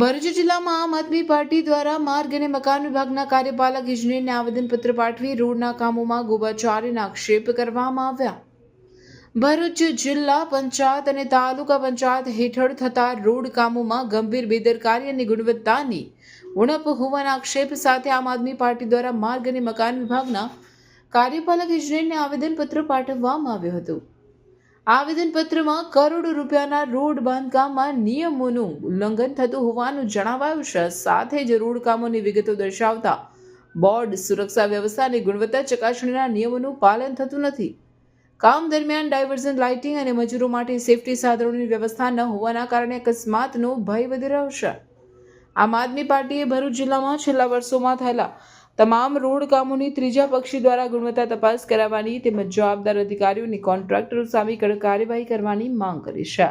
ભરૂચ જિલ્લામાં આમ આદમી પાર્ટી દ્વારા માર્ગ અને મકાન વિભાગના કાર્યપાલક ઇજનેરને આવેદનપત્ર પાઠવી રોડના કામોમાં ગોબાચારીના આક્ષેપ કરવામાં આવ્યા. ભરૂચ જિલ્લા પંચાયત અને તાલુકા પંચાયત હેઠળ થતા રોડ કામોમાં ગંભીર બેદરકારી અને ગુણવત્તાની ઉણપ હોવાના આક્ષેપ સાથે આમ આદમી પાર્ટી દ્વારા માર્ગ અને મકાન વિભાગના કાર્યપાલક ઇજનેરને આવેદનપત્ર પાઠવવામાં આવ્યું હતું. આવેદનપત્રમાં કરોડો રૂપિયાના રોડ બાંધકામમાં નિયમોનું ઉલ્લંઘન થતું હોવાનું જણાવાયું છે. સાથે જ રોડ કામોની વિગતો દર્શાવતા બોર્ડ સુરક્ષા વ્યવસ્થાની ગુણવત્તા ચકાસણીના નિયમોનું પાલન થતું નથી. કામ દરમિયાન ડાયવર્ઝન લાઇટિંગ અને મજૂરો માટે સેફટી સાધનોની વ્યવસ્થા ન હોવાના કારણે અકસ્માતનો ભય વધી રહ્યો છે. આમ આદમી પાર્ટીએ ભરૂચ જિલ્લામાં છેલ્લા વર્ષોમાં થયેલા તમામ રોડ કામોની ત્રીજા પક્ષી દ્વારા ગુણવત્તા તપાસ કરાવવાની તેમજ જવાબદાર અધિકારીઓની કોન્ટ્રાક્ટરો સામે કડક કાર્યવાહી કરવાની માંગ કરી છે.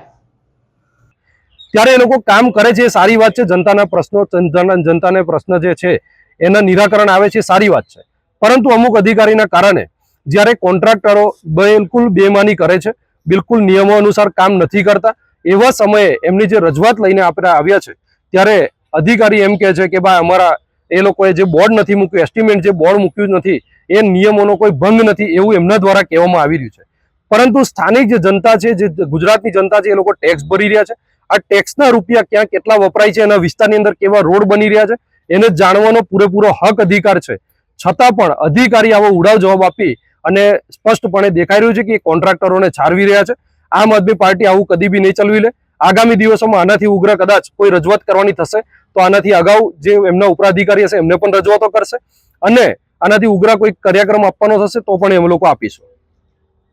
ત્યારે એ લોકો કામ કરે છે સારી વાત છે. જનતાના પ્રશ્નો જનતાના પ્રશ્ન જે છે, એના નિરાકરણ આવે છે સારી વાત છે. પરંતુ અમુક અધિકારીના કારણે જ્યારે કોન્ટ્રાક્ટરો બિલકુલ બેમાની કરે છે, બિલકુલ નિયમો અનુસાર કામ નથી કરતા, એવા સમયે એમની જે રજૂઆત લઈને આપણે આવ્યા છે, ત્યારે અધિકારી એમ કહે છે કે, ભાઈ, અમારા એ લોકોએ જે બોર્ડ નથી મૂક્યું એસ્ટિમેટ જે બોર્ડ મૂક્યું નથી, એ નિયમોનો કોઈ ભંગ નથી એવું એમના દ્વારા કહેવામાં આવી રહ્યું છે. પરંતુ સ્થાનિક જે જનતા છે, જે ગુજરાતની જનતા છે, એ લોકો ટેક્સ ભરી રહ્યા છે. આ ટેક્સના રૂપિયા ક્યાં કેટલા વપરાય છે, એના વિસ્તારની અંદર કેવા રોડ બની રહ્યા છે, એને જાણવાનો પૂરેપૂરો હક અધિકાર છે. છતાં પણ અધિકારી આવો ઉડાવ જવાબ આપી અને સ્પષ્ટપણે દેખાઈ રહ્યું છે કે કોન્ટ્રાક્ટરોને છારવી રહ્યા છે. આમ આદમી પાર્ટી આવું કદી બી નહીં ચલવી લે. આગામી દિવસોમાં આનાથી ઉગ્ર કદાચ કોઈ રજૂઆત કરવાની થશે, તો આનાથી અગાઉ જે એમના ઉપરાધિકારી હશે એમને પણ રજૂઆતો કરશે અને આનાથી ઉગ્ર કોઈ કાર્યક્રમ આપવાનો થશે તો પણ એમ લોકો આપીશું.